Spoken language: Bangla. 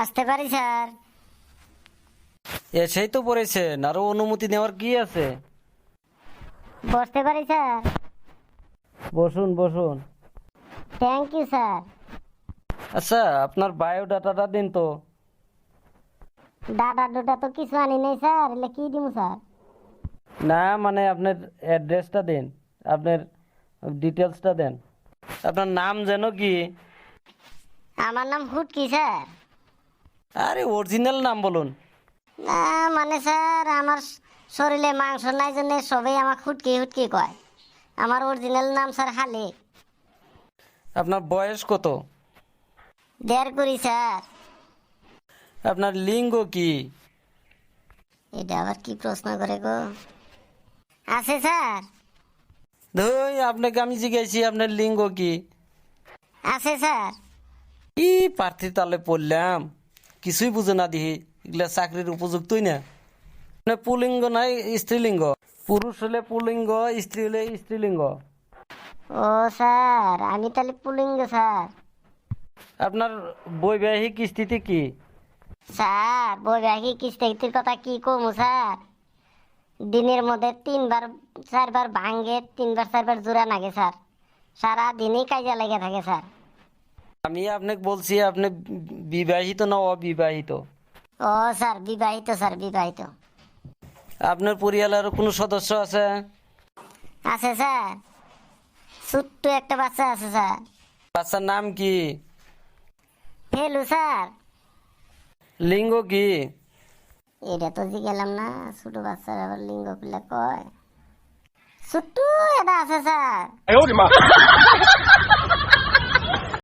আসতে পারি স্যার। এসেই তো পড়েছেন আরও অনুমতি নেওয়ার কি আছে? বসতে পারি স্যার? বসুন বসুন। Thank you sir. আচ্ছা আপনার বায়োডাটাটা দিন তো। ডাটা ডুটা তো কিছু আনি নাই স্যার। এলে কি দিব স্যার? না মানে আপনার অ্যাড্রেসটা দিন। আপনার ডিটেলসটা দেন। আপনার নাম যেন কি? আমার নাম হুটকি স্যার। আরে অরিজিনাল নাম বলুন। না মানে স্যার আমার শরীরে মাংস নাই জন্য সবাই আমার হুটকি হুটকি কয়। আমার অরিজিনাল নাম স্যার হালে। আপনার বয়স কত? দেড় করি স্যার। আপনার লিঙ্গ কি? এটা আবার কি প্রশ্ন করে গো? আছে স্যার। ধুই আপনাকে আমি জিজ্ঞাসি আপনার লিঙ্গ কি? আছে স্যার। কি প্রার্থী তালে পড়লাম। কিছুই বুঝে না দিহি। এগুলা চাকরির উপযুক্তই না। মানে পুলিঙ্গ নাই স্ত্রীলিঙ্গ। পুরুষ হলে পুলিঙ্গ স্ত্রী হলে স্ত্রীলিঙ্গ। ও স্যার আমি তাহলে পুলিঙ্গ স্যার। আপনার বৈবাহিক স্থিতি কি? স্যার বৈবাহিক কিস্তির কথা কি কমু স্যার? দিনের মধ্যে তিনবার চারবার ভাঙ্গে তিনবার চারবার জোড়া নাগে স্যার। সারা দিনই কাজে লেগে থাকে স্যার। আমি আপনাকে বলছি আপনি বিবাহিত না অবিবাহিত? ও স্যার বিবাহিত স্যার বিবাহিত। আপনার পরিবারের কোনো সদস্য আছে? আছে স্যার। ছোট্ট একটা বাচ্চা আছে স্যার। বাচ্চার নাম কি? ফেলু স্যার। লিঙ্গ কি? এটা তো জিগেলাম না ছোট বাচ্চার আবার লিঙ্গ কয়? ছোট্ট এটা আছে স্যার।